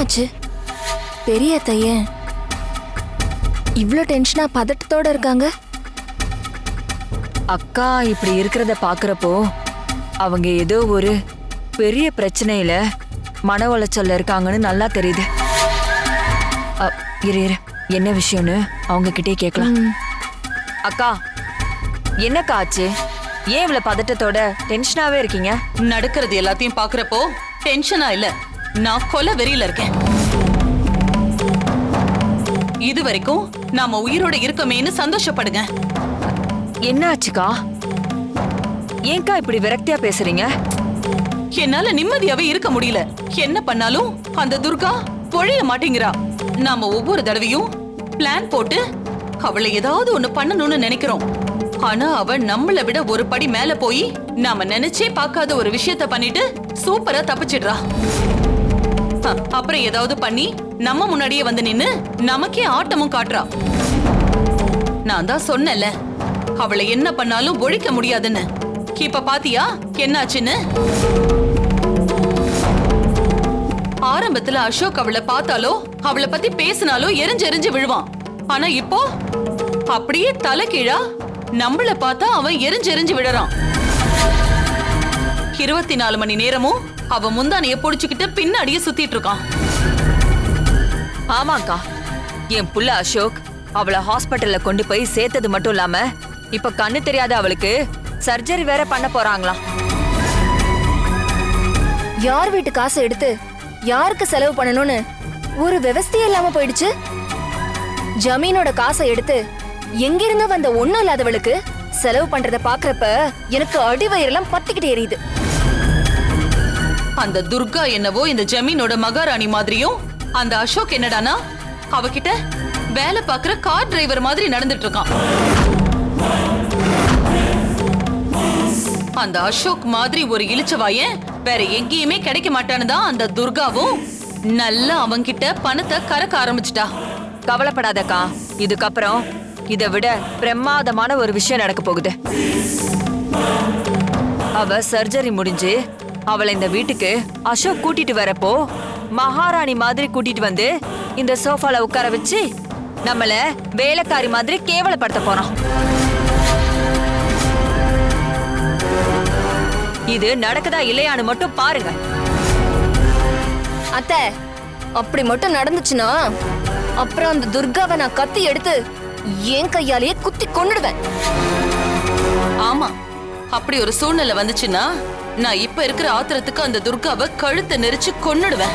என்னாச்சு? பெரிய தையன் இவ்ளோ டென்ஷனா பதட்டத்தோட இருக்காங்க? அக்கா இப்படி இருக்கிறத பாக்குறப்போ அவங்க ஏதோ ஒரு பெரிய பிரச்சனையில மன உளைச்சல்ல இருக்காங்கன்னு நல்லா தெரியுது. இரு இரு. என்ன விஷயம்னு அவங்க கிட்டே கேட்கலாம். அக்கா என்னக்கா ஆச்சு? ஏன் இவ்வளவு பதட்டத்தோட டென்ஷனாவே இருக்கீங்க? நடக்கிறது எல்லாத்தையும் பாக்குறப்போ டென்ஷனா இல்ல. நான் கொலை வெறியில இருக்கேன். இது வரைக்கும் நாம உயிரோட இருக்கமேன்னு சந்தோஷப்படுங்க. என்ன ஆச்சுக்கா ஏன்க்கா இப்படி விரக்தியா பேசுறீங்க? என்னால நிம்மதியாவே இருக்க முடியல. என்ன பண்ணாலும் அந்த துர்கா பொழைய மாட்டேங்கிறா. நாம ஒவ்வொரு தடவையும் பிளான் போட்டு அவளை ஏதாவது ஒண்ணு பண்ணணும்னு நினைக்கிறோம். ஆனா அவ நம்மள விட ஒரு படி மேல போய் நாம நினைச்சே பார்க்காத ஒரு விஷயத்த பண்ணிட்டு சூப்பரா தப்பிச்சிடுறா. அப்புறம் ஏதாவது பண்ணி நம்ம முன்னாடியே வந்து நின்னு நமக்கே ஆட்டமும் காட்டுறா. நான் தான் சொன்னல அவளை என்ன பண்ணாலும் ஒழிக்க முடியாதுன்னு. இப்ப பாத்தியா என்னாச்சுன்னு? ஆரம்பத்துல அசோக் அவளை பார்த்தாலோ அவளை பத்தி பேசினாலோ எரிஞ்சு எரிஞ்சு விழுவான். ஆனா இப்போ அப்படியே தலைகீழா நம்மள பார்த்தா அவன் எரிஞ்சு எரிஞ்சு விழறான். இருபத்தி நாலு மணி நேரமும் அவன் முந்தானைய பொடிச்சுக்கிட்டு பின்னாடியே சுத்திட்டு இருக்கான். ஆமாக்கா என் புள்ள அசோக் அவளை ஹாஸ்பிட்டல்ல கொண்டு போய் சேர்த்தது மட்டும் இல்லாம இப்ப கண்ணு தெரியாத அவளுக்கு சர்ஜரி வேற பண்ண போறாங்களாம் யார் வீட்டு காசு எடுத்து யாருக்கு செலவு பண்ணணும்னு ஒரு விவஸ்தையே இல்லாம போயிடுச்சு? ஜமீனோட காசை எடுத்து எங்கிருந்து வந்த ஒண்ணும் இல்லாதவளுக்கு செலவு பண்றத பாக்குறப்ப எனக்கு அடிவயிரெல்லாம் பத்திக்கிட்டு எரியுது. அந்த துர்கா என்னவோ இந்த ஜமீனோட மகாராணி மாதிரியும் அந்த அசோக் என்னடானா? அவகிட்ட வேலை பார்க்குற கார் டிரைவர் மாதிரி நடந்துட்டு இருக்கான் அந்த அசோக் மாதிரி ஒரு இழிச்சவாயன் வேற எங்கேயுமே கிடைக்க மாட்டான்னு தான் அந்த துர்காவும். நல்லா அவன்கிட்ட பணத்தை கறக்க ஆரம்பிச்சிட்டா. கவலைப்படாதக்கா இதுக்கப்புறம் இதை விட பிரமாதமான ஒரு விஷயம் நடக்க போகுது. அவ சர்ஜரி முடிஞ்சு அவளை இந்த வீட்டுக்கு அசோக் கூட்டிட்டு வரப்போ மகாராணி மாதிரி கூட்டிட்டு வந்து இந்த சோஃபால உட்கார வச்சு நம்மள வேலைக்காரி மாதிரி கேவலப்படுத்த போறான். இது நடக்குதா இல்லையான்னு மட்டும் பாருங்க. அத்தை அப்படி மட்டும் நடந்துச்சுன்னா அப்புறம் அந்த துர்காவை நான் கத்தி எடுத்து என் கையாலேயே குத்தி கொன்னுடுவேன். ஆமா அப்படி ஒரு சூழ்நிலை வந்துச்சுன்னா நான் இப்ப இருக்கிற ஆத்திரத்துக்கு அந்த துர்காவை கழுத்தை நெரிச்சு கொன்னுடுவேன்.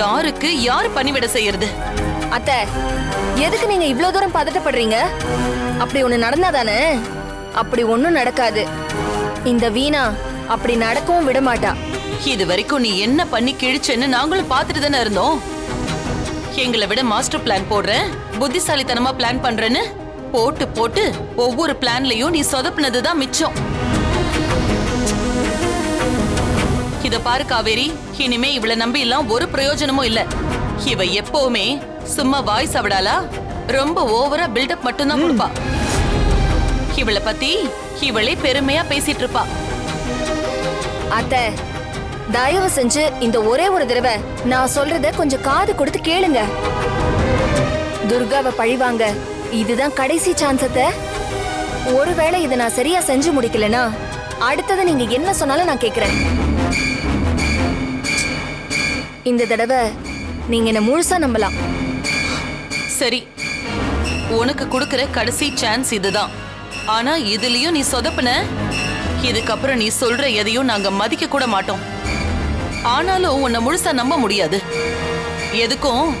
யாருக்கு யார் பணிவிட செய்யறது? அத்தை எதுக்கு நீங்க இவ்ளோ தூரம் பதட்டப்படுறீங்க? அப்படி ஒண்ணு நடந்தாதானே அப்படி ஒண்ணும் நடக்காது. இந்த வீணா அப்படி நடக்கவும் விட மாட்டா இது வரைக்கும் நீ என்ன பண்ணி கிழிச்சேன்னு நாங்களும் பார்த்துட்டு தானே இருந்தோம். எங்களை விட மாஸ்டர் பிளான் போடுறேன் புத்திசாலித்தனமா பிளான் பண்றேன்னு. போட்டு போட்டு ஒவ்வொரு பிளான்லயும் நீ சொதப்புனது தான் மிச்சம். இத பாரு காவேரி இனிமே இவளை நம்பி எல்லாம் ஒரு பிரயோஜனமும் இல்ல. இவ எப்பவுமே சும்மா வாய்ஸ் அவடாலா ரொம்ப ஓவரா பில்டப் மட்டும்தான் கொடுப்பா. இவளை பத்தி இவளே பெருமையா பேசிட்டு இருப்பா. அத்தை தயவு செஞ்சு இந்த ஒரே ஒரு தடவை நான் சொல்றத கொஞ்சம் காது கொடுத்து கேளுங்க. துர்காவை பழிவாங்க. இதுதான் கடைசி சான்ஸ் ஒருவேளை இதை நான் சரியா செஞ்சு முடிக்கலனா அடுத்தது நீங்க என்ன சொன்னாலும் நான் கேக்குறேன். இந்த தடவை நீங்க என்ன முழுசா நம்பலாம். சரி. உனக்கு கொடுக்கிற கடைசி சான்ஸ் இதுதான். ஆனா இதுலயும் நீ சொதப்புன? இதுக்கப்புறம் நீ சொல்ற எதையும் நாங்க மதிக்க கூட மாட்டோம். ஆனாலும் உன்னை முழுசா நம்ப முடியாது. எதுக்கும்?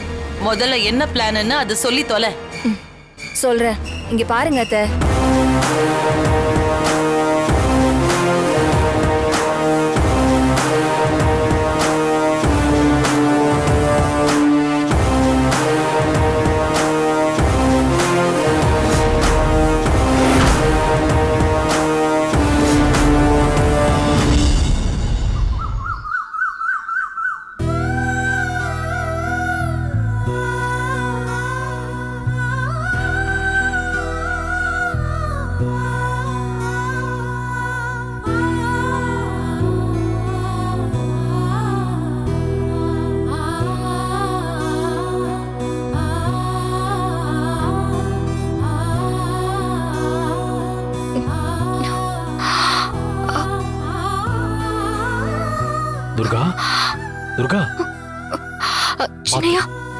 முதல்ல என்ன பிளான்னு அது சொல்லி தொலை. சொல்றேன். இங்க பாருங்க அத்தை.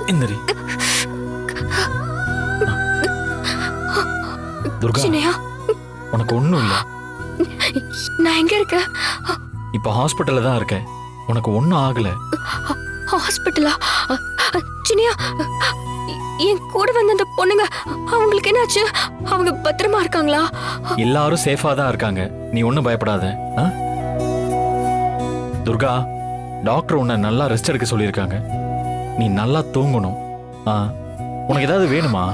இந்தரி துர்கா சின்னையா? உனக்கு ஒண்ணும் இல்ல. நான் எங்க இருக்கேன் இப்ப ஹாஸ்பிட்டல்ல தான் இருக்கேன் உனக்கு ஒண்ணும் ஆகல. ஹாஸ்பிட்டலா எ- என் கூட வந்த அந்த பொண்ணுங்க அவங்களுக்கு என்னாச்சு? அவங்க பத்திரமா இருக்காங்களா? எல்லாரும் சேஃபா தான் இருக்காங்க. நீ ஒண்ணும் பயப்படாத? துர்கா டாக்டர் உன்னை நல்லா ரெஸ்ட் எடுக்க சொல்லியிருக்காங்க. நீ நல்லா தூங்கணும். ஆ உனக்கு ஏதாவது வேணுமா?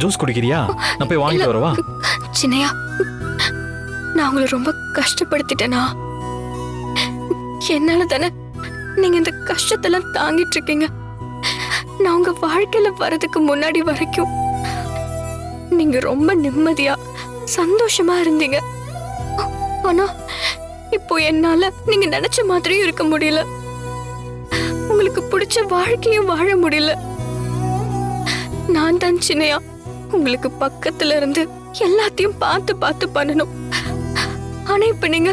ஜூஸ் குடிக்கிறியா? நான் போய் வாங்கிட்டு வரவா? சின்னையா நான் உங்களை ரொம்ப கஷ்டப்படுத்திட்டேனா? என்னால தானே நீங்க இந்த கஷ்டத்தெல்லாம் தாங்கிட்டு இருக்கீங்க. நான் உங்க வாழ்க்கையில வர்றதுக்கு முன்னாடி வரைக்கும் நீங்க ரொம்ப நிம்மதியா சந்தோஷமா இருந்தீங்க. ஆனா இப்போ என்னால நீங்க நினைச்ச மாதிரியும் இருக்க முடியல. உங்களுக்கு பிடிச்ச வாழ்க்கையும் வாழ முடியல. நான் தான் சின்னையா. உங்களுக்கு பக்கத்துல இருந்து எல்லாத்தையும் பார்த்து பார்த்து பண்ணணும். ஆனா இப்ப நீங்க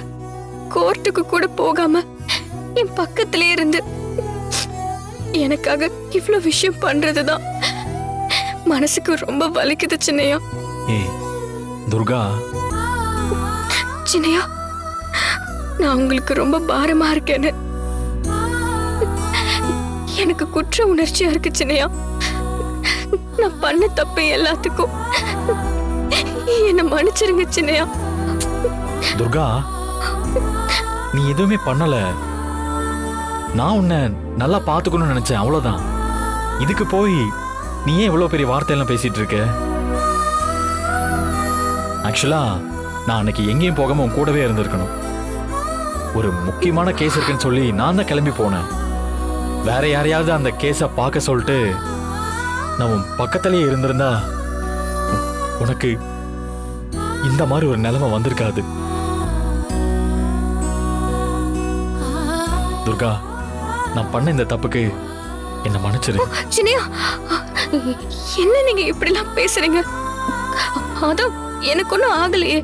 கோர்ட்டுக்கு கூட போகாம என் பக்கத்திலே இருந்து எனக்காக இவ்ளோ விஷயம் பண்றதுதான் மனசுக்கு ரொம்ப வலிக்குது சின்னையா. ஏய் துர்கா. சின்னையா நான் உங்களுக்கு ரொம்ப பாரமா இருக்கேன்னு எனக்கு குற்ற உணர்ச்சியா இருக்கு சின்னையா. நான் பண்ண தப்பு எல்லாத்துக்கும் என்ன மன்னிச்சிருங்க சின்னையா. துர்கா நீ எதுவுமே பண்ணல. நான் உன்னை நல்லா பார்த்துக்கணும்னு நினைச்சேன் அவ்வளவுதான். இதுக்கு போய் நீ ஏன் இவ்வளோ பெரிய வார்த்தையெல்லாம் பேசிட்டு இருக்க? ஆக்சுவலா நான் அன்னைக்கு எங்கேயும் போகாம உன் கூடவே இருந்திருக்கணும். ஒரு முக்கியமான கேஸ் இருக்குன்னு சொல்லி நான் தான் கிளம்பி போனேன். வேற யாரையாவது அந்த கேஸை பார்க்க சொல்லிட்டு நான் உன் பக்கத்திலேயே இருந்திருந்தா உனக்கு இந்த மாதிரி ஒரு நிலைமை வந்திருக்காது. துர்கா நான் பண்ண இந்த தப்புக்கு என்ன மன்னிச்சிரு. சின்னையா என்ன நீங்க இப்படிலாம் பேசுறீங்க? அதான் எனக்கு ஒன்றும் ஆகலையே.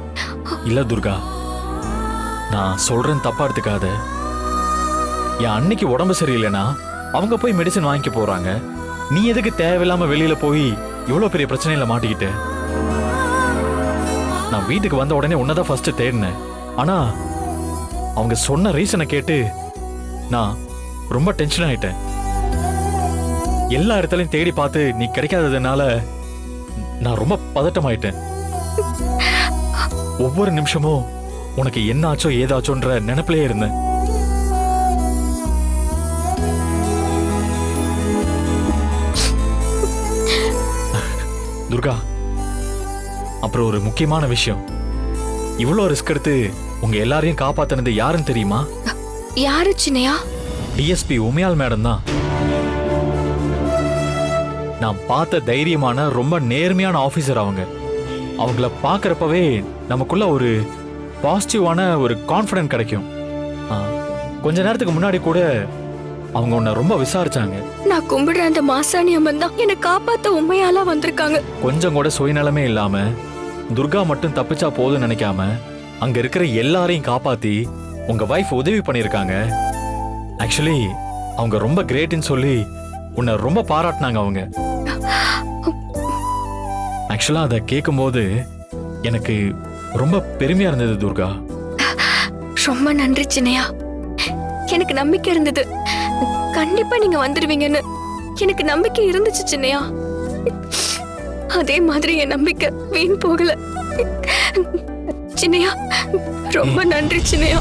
இல்ல துர்கா நான் சொல்றேன் தப்பா எடுத்துக்காத. என் அன்னைக்கு உடம்பு சரியில்லைனா அவங்க போய் மெடிசன் வாங்கிக்க போறாங்க. நீ எதுக்கு தேவையில்லாம வெளியில போய் இவ்வளவு பெரிய பிரச்சனையில மாட்டிக்கிட்ட? நான் வீட்டுக்கு வந்த உடனே உன்னதான் ஃபர்ஸ்ட் தேடினேன். ஆனா அவங்க சொன்ன ரீசனை கேட்டு நான் ரொம்ப டென்ஷன் ஆயிட்டேன். எல்லா இடத்துலயும் தேடி பார்த்து நீ கிடைக்காததுனால நான் ரொம்ப பதட்டமாயிட்டேன். ஒவ்வொரு நிமிஷமும் உனக்கு என்ன ஆச்சோ ஏதாச்சோன்ற நினைப்பிலே இருந்தேன். துர்கா அப்புறம் ஒரு முக்கியமான விஷயம். இவ்வளோ ரிஸ்க் எடுத்து உங்க எல்லாரையும் காப்பாத்தினது யாருன்னு தெரியுமா? யாரு சின்னையா? டிஎஸ்பி உமையால் மேடம் தான். நான் பார்த்த தைரியமான ரொம்ப நேர்மையான ஆபீசர் அவங்க. அவங்கள பார்க்கறப்பவே நமக்குள்ள ஒரு பாசிட்டிவான ஒரு கான்ஃபிடென்ட் கிடைக்கும். கொஞ்ச நேரத்துக்கு முன்னாடி கூட அவங்க உன்னை ரொம்ப விசாரிச்சாங்க. நான் கும்பிடுற அந்த மாசாணி அம்மன் தான் என்னை காப்பாத்த உண்மையாலா வந்திருக்காங்க. கொஞ்சம் கூட சுயநலமே இல்லாம துர்கா மட்டும் தப்பிச்சா போதும்னு நினைக்காம அங்க இருக்கிற எல்லாரையும் காப்பாத்தி உங்க வைஃப் உதவி பண்ணிருக்காங்க ஆக்சுவலி அவங்க ரொம்ப கிரேட்னு சொல்லி உன்னை ரொம்ப பாராட்டினாங்க அவங்க. ஆக்சுவலா அதை கேட்கும்போது எனக்கு ரொம்ப பெருமையா இருந்தது துர்கா. ரொம்ப நன்றி சின்னையா. எனக்கு நம்பிக்கை இருந்தது. கண்டிப்பா நீங்க வந்துருவீங்கன்னு எனக்கு நம்பிக்கை இருந்துச்சு சின்னையா. அதே மாதிரி என் நம்பிக்கை வீண் போகல. சின்னையா ரொம்ப நன்றி சின்னையா.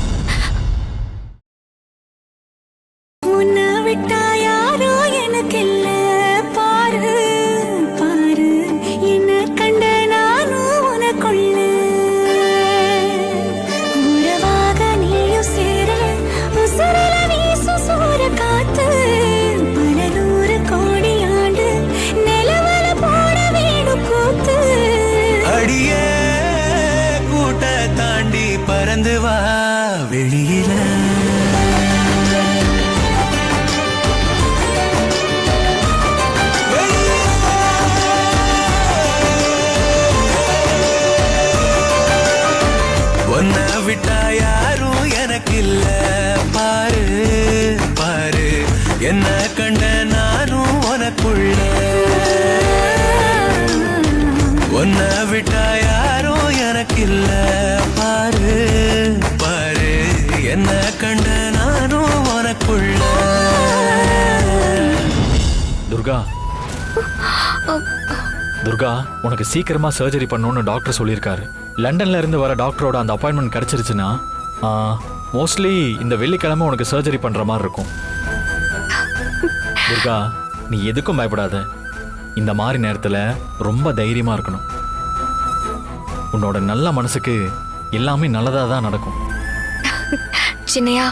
துர்கா உனக்கு சீக்கிரமா சர்ஜரி பண்ணணும்னு டாக்டர் சொல்லியிருக்காரு. லண்டன்ல இருந்து வர டாக்டரோட அந்த அப்பாயின்மெண்ட் கிடைச்சிருச்சுன்னா மோஸ்ட்லி இந்த வெள்ளிக்கிழமை உனக்கு சர்ஜரி பண்ற மாதிரி இருக்கும். துர்கா நீ எதுக்கும் பயப்படாத. இந்த மாதிரி நேரத்துல ரொம்ப தைரியமா இருக்கணும். உன்னோட நல்ல மனசுக்கு எல்லாமே நல்லதா தான் நடக்கும். சின்னையா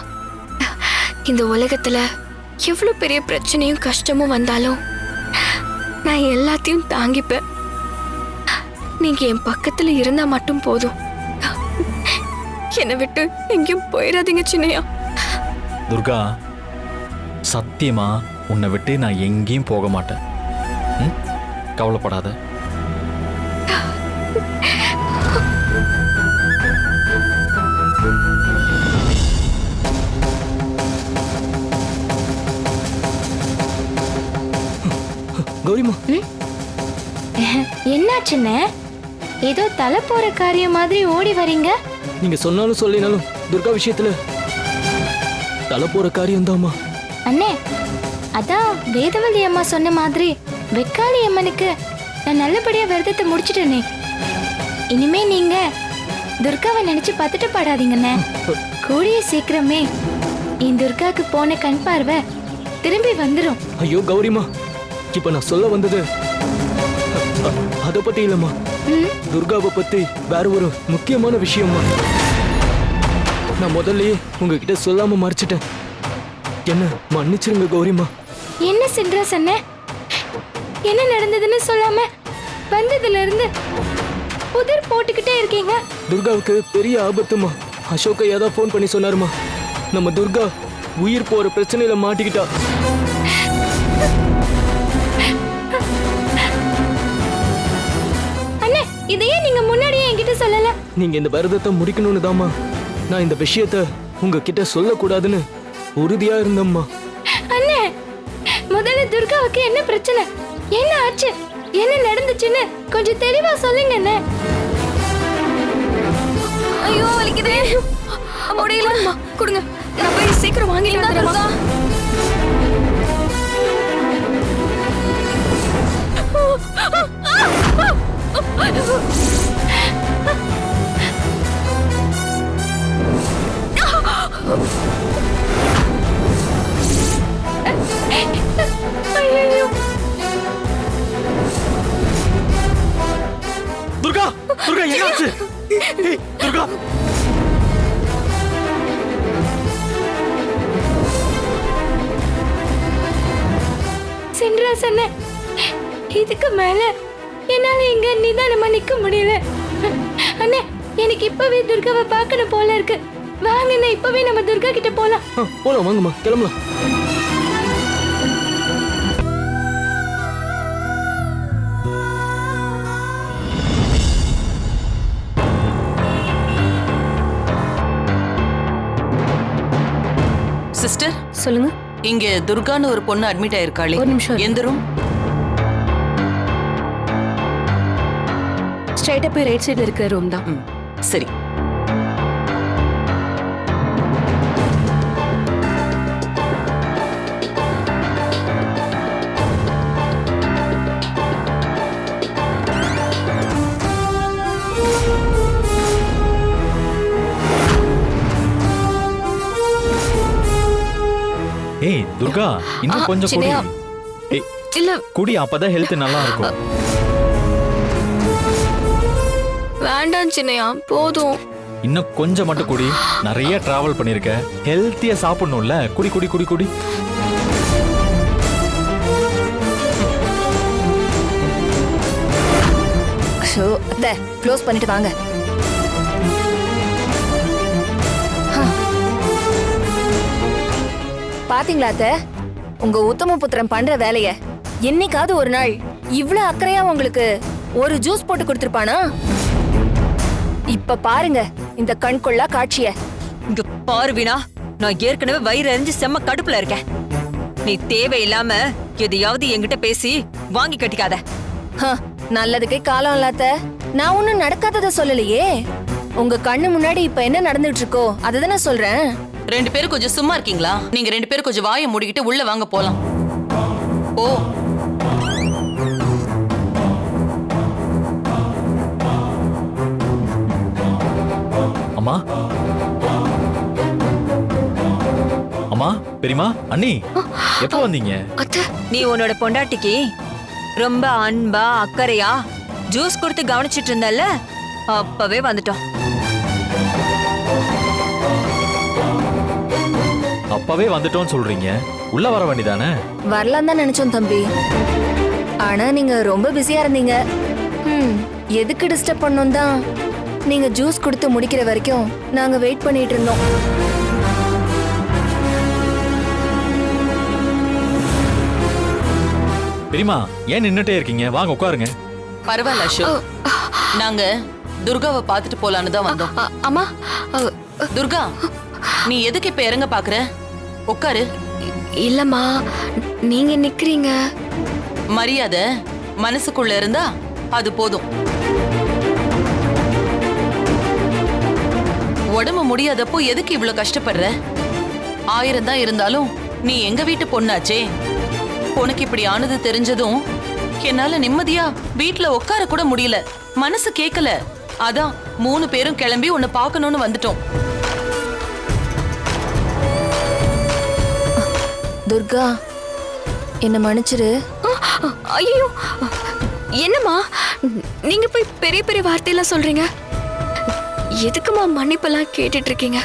இந்த உலகத்துல எவ்வளவு பெரிய பிரச்சனையும் கஷ்டமும் வந்தாலும் நான் எல்லாத்தையும் தாங்கிப்பேன். நீங்க என் பக்கத்துல இருந்தா மட்டும் போதும். என்னை விட்டு எங்கேயும் போயிடாதீங்க சின்னையா. துர்கா சத்தியமா உன்னை விட்டு நான் எங்கேயும் போக மாட்டேன். ம்? கவலைப்படாத. கௌரிமா. என்னாச்சுன்னு ஏதோ தலை போற காரியம் மாதிரி ஓடி வரீங்க? நீங்க சொன்னாலும் சொல்லினாலும் துர்கா விஷயத்துல தலை போற காரியம்தாம்மா அண்ணே அதான் வேதவதி அம்மா சொன்ன மாதிரி வெக்காளி அம்மனுக்கு நான் நல்லபடியா விரதத்தை முடிச்சிட்டேனே. இனிமே நீங்க துர்காவை நினைச்சு பத்துட்டு பாடாதீங்கண்ணே. கூடிய சீக்கிரமே என் துர்காக்கு போன கண் பார்வை திரும்பி வந்துடும் ஐயோ கௌரிமா இப்ப நான் சொல்ல வந்தது அத பத்தி இல்லம்மா. துர்காவை பத்தி வேற ஒரு முக்கியமான விஷயம்மா நான் முதல்லயே உங்ககிட்ட சொல்லாம மறைச்சிட்டேன். என்ன மன்னிச்சிருங்க கௌரிமா. என்ன சின்ராஸ் அண்ணே என்ன நடந்ததுன்னு சொல்லாம வந்ததுல இருந்து புதிர் போட்டுக்கிட்டே இருக்கீங்க? துர்காவுக்கு பெரிய ஆபத்துமா? அசோக் ஐயா தான் ஃபோன் பண்ணி சொன்னாருமா. நம்ம துர்கா உயிர் போற பிரச்சனையில மாட்டிக்கிட்டா. என்கிட்ட சொல்லல. நீங்க இந்த விரதத்தை முடிக்கணும்னு தாம்மா நான் இந்த விஷயத்த உங்ககிட்ட சொல்லக்கூடாதுன்னு உறுதியா இருந்தம்மா. அண்ணே முதல்ல துர்காவுக்கு என்ன பிரச்சனை? என்ன ஆச்சு? என்ன நடந்துச்சுன்னு கொஞ்சம் தெளிவா சொல்லுங்க அண்ணே. ஐயோ வலிக்குதே. முடியல கொடுங்க. நான் போய் சீக்கிரம் வாங்கிட்டு வந்துடுறேம்மா ஐயோ துர்கா துர்கா இதுக்கு மேல என்னால இங்க நிதானமா நிக்க முடியல அண்ணே எனக்கு இப்பவே துர்காவை பார்க்கணும் போல இருக்கு. வாங்கண்ணே இப்பவே நம்ம துர்கா கிட்ட போலாம். ஆ, போலாம் வாங்கம்மா கிளம்பலாம். சிஸ்டர் சொல்லுங்க. இங்க துர்கான்னு ஒரு பொண்ணு அட்மிட் ஆயிருக்காளே. ஒரு நிமிஷம். எந்த room? ஸ்ட்ரைட்டா போய் ரைட் சைடுல இருக்கிற ரூம் தான். சரி. ஏய் துர்கா இன்னும் கொஞ்சம் குடி. இல்ல. குடி அப்பதான் ஹெல்த் நல்லா இருக்கும். வேண்டாம் சின்னையா போதும். இன்னும் கொஞ்சம் மட்டும் குடி. நிறைய டிராவல் பண்ணிருக்க. ஹெல்த்தியா சாப்பிடணும்ல. குடி குடி குடி குடி. ஷோ அத்தை க்ளோஸ் பண்ணிட்டு வாங்க. பாத்தீங்களா அத்தை? உங்க உத்தம புத்திரன் பண்ற வேலைய என்னைக்காவது ஒரு நாள் இவ்ளோ அக்கறையா உங்களுக்கு ஒரு ஜூஸ் போட்டு கொடுத்திருப்பானா? இப்ப பாருங்க இந்த கண்கொள்ளா காட்சிய. இங்க பாரு வீணா நான் ஏற்கனவே வயிறு எரிஞ்சு செம்ம கடுப்புல இருக்கேன். நீ தேவையில்லாம எதையாவது என்கிட்ட பேசி வாங்கி கட்டிக்காத. ஹ, நல்லதுக்கே காலம் இல்லாத நான் ஒண்ணும் நடக்காதத சொல்லலையே. உங்க கண்ணு முன்னாடி இப்ப என்ன நடந்துட்டு இருக்கோ அதுதானே சொல்றேன். ரெண்டு பேரும் கொஞ்சம் சும்மா இருக்கீங்களா? நீங்க ரெண்டு பேரும் கொஞ்சம் வாயை மூடிக்கிட்டு உள்ள வாங்க போலாம். ஓ பெரியமா அண்ணி எப்போ வந்தீங்க? அத்தை நீ உன்னோட பொண்டாட்டிக்கு ரொம்ப அன்பா அக்கறையா ஜூஸ் கொடுத்து கவனிச்சிட்டு இருந்தல்ல அப்பவே வந்துட்டோம். அப்பவே வந்துட்டோம்னு சொல்றீங்க. உள்ள வர வேண்டியதானே? வரலாம் தான் நினைச்சோம் தம்பி. ஆனா நீங்க ரொம்ப பிஸியா இருந்தீங்க. ம் எதுக்கு டிஸ்டர்ப் பண்ணோம் தான் நீங்க ஜூஸ் கொடுத்து முடிக்கிற வரைக்கும் நாங்க வெயிட் பண்ணிட்டு இருந்தோம். பெரியமா ஏன் நின்னுட்டே இருக்கீங்க? வாங்க உட்காருங்க. பரவாயில்ல அசோக். நாங்க துர்காவை பார்த்துட்டு போலான்னு தான் வந்தோம். அ, அம்மா அ, துர்கா நீ எதுக்கு இப்ப இறங்க பாக்குற? உட்காரு. இல்லம்மா நீங்க நிக்கிறீங்க. மரியாதை மனசுக்குள்ள இருந்தா அது போதும். உடம்பு முடியாதப்போ எதுக்கு இவ்ளோ கஷ்டப்படுற? ஆயிரம் தான் இருந்தாலும் நீ எங்க வீட்டு பொண்ணாச்சே? உனக்கு இப்படி ஆனது தெரிஞ்சதும் என்னால நிம்மதியா வீட்ல உட்கார கூட முடியல. மனசு கேக்கல. அதான் மூணு பேரும் கிளம்பி உன்னை பார்க்கணும்னு வந்துட்டோம். துர்கா என்ன மன்னிச்சிரு. ஐயோ என்னம்மா? நீங்க போய் பெரிய பெரிய வார்த்தையெல்லாம் சொல்றீங்க. எதுக்குமா மன்னிப்பெல்லாம் கேட்டுட்டு இருக்கீங்க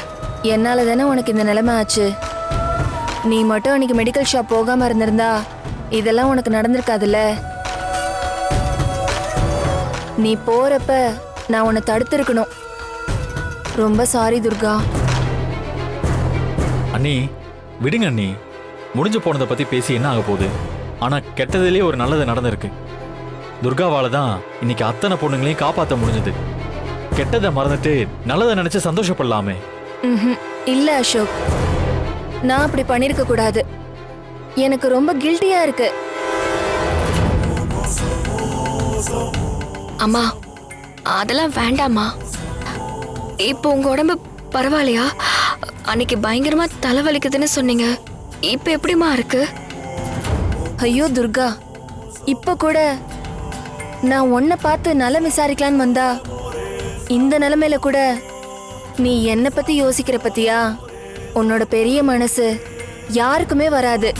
என்னால தானே உனக்கு இந்த நிலைமை ஆச்சு. நீ மட்டும் அன்னைக்கு மெடிக்கல் ஷாப் போகாம இருந்திருந்தா இதெல்லாம் உனக்கு நடந்திருக்காதுல்ல. நீ போறப்ப நான் உன்னை தடுத்திருக்கணும். ரொம்ப சாரி துர்கா. அண்ணி விடுங்க அண்ணி. முடிஞ்சு போனதை பத்தி பேசி என்ன ஆக போகுது? ஆனா கெட்டதிலேயே ஒரு நல்லது நடந்திருக்கு. துர்காவால தான் இன்னைக்கு அத்தனை பொண்ணுங்களையும் காப்பாத்த முடிஞ்சது. கெட்டதை மறந்துட்டு நல்லதை நினைச்சு சந்தோஷப்படலாமே. இல்ல அசோக். நான் அப்படி பண்ணிருக்க கூடாது. எனக்கு ரொம்ப கில்ட்டியா இருக்கு. அம்மா அதெல்லாம் வேண்டாம்மா. இப்போ உங்க உடம்பு பரவாயில்லையா? அன்னைக்கு பயங்கரமா தலைவலிக்குதுன்னு சொன்னீங்க. இப்போ எப்படிம்மா இருக்கு? ஐயோ துர்கா. இப்ப கூட நான் உன்னை பார்த்து நலம் விசாரிக்கலான்னு வந்தா இந்த நிலைமையில கூட நீ என்னை பத்தி யோசிக்கிற பத்தியா? உன்னோட பெரிய மனசு யாருக்குமே வராது.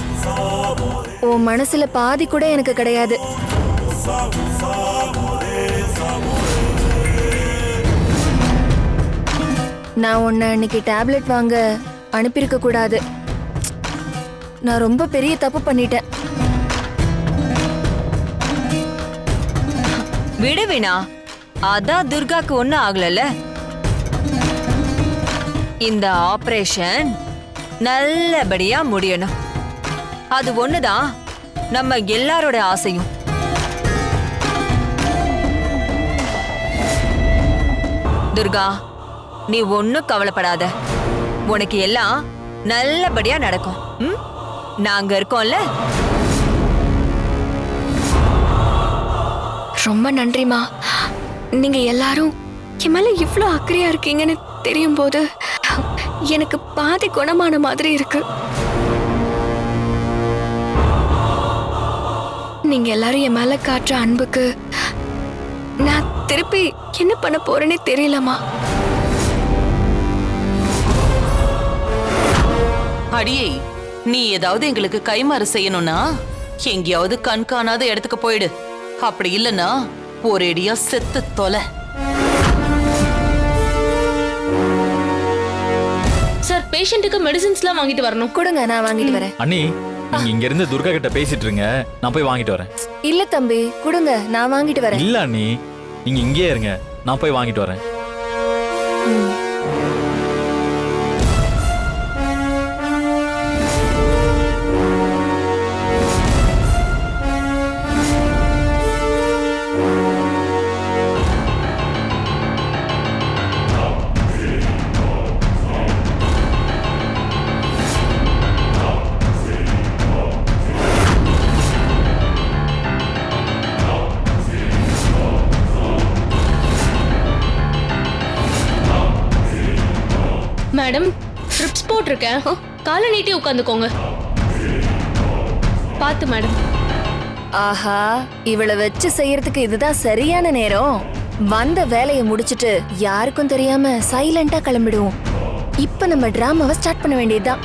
உன் மனசுல பாதி கூட எனக்கு கிடையாது. நான் உன்னை அன்னைக்கு டேப்லெட் வாங்க அனுப்பியிருக்க கூடாது. நான் ரொம்ப பெரிய தப்பு பண்ணிட்டேன். விடுவினா அதான் துர்காக்கு ஒன்றும் ஆகலல்ல. இந்த ஆபரேஷன் நல்லபடியா முடியணும். அது ஒண்ணுதான். நம்ம எல்லாரோட ஆசையும். துர்கா நீ ஒன்னும் கவலைப்படாத. உனக்கு எல்லாம் நல்லபடியா நடக்கும். ம்? நாங்க இருக்கோம்ல? ரொம்ப நன்றிம்மா நீங்க எல்லாரும் என் மேல இவ்வளோ அக்கறையா இருக்கீங்கன்னு தெரியும் போது எனக்கு பாதி குணமான மாதிரி இருக்கு. நீங்க எல்லாரும் என் மேல காட்டுற அன்புக்கு நான் திருப்பி என்ன பண்ண போறேனே தெரியலம்மா. அடியே நீ ஏதாவது எங்களுக்கு கைமாறு செய்யணும்னா எங்கேயாவது கண் காணாத இடத்துக்கு போயிடு. அப்படி இல்லனா ஒரேடியா செத்து தொலை. சார் பேஷண்ட்டுக்கு மெடிசின்ஸ்லாம் வாங்கிட்டு வரணும். கொடுங்க நான் வாங்கிட்டு வரேன். அண்ணி நீங்க இங்க இருந்து துர்கா கிட்ட பேசிட்டு இருங்க. நான் போய் வாங்கிட்டு வரேன். இல்ல தம்பி கொடுங்க நான் வாங்கிட்டு வரேன். இல்ல அண்ணி நீங்க இங்கேயே இருங்க. நான் போய் வாங்கிட்டு வரேன். இருக்கேன் காலை நீட்டி உட்காந்துக்கோங்க. பார்த்து மேடம். ஆஹா இவளை வச்சு செய்யறதுக்கு இதுதான் சரியான நேரம். வந்த வேலையை முடிச்சிட்டு யாருக்கும் தெரியாம சைலண்டா கிளம்பிடுவோம். இப்ப நம்ம டிராமாவை ஸ்டார்ட் பண்ண வேண்டியதுதான்.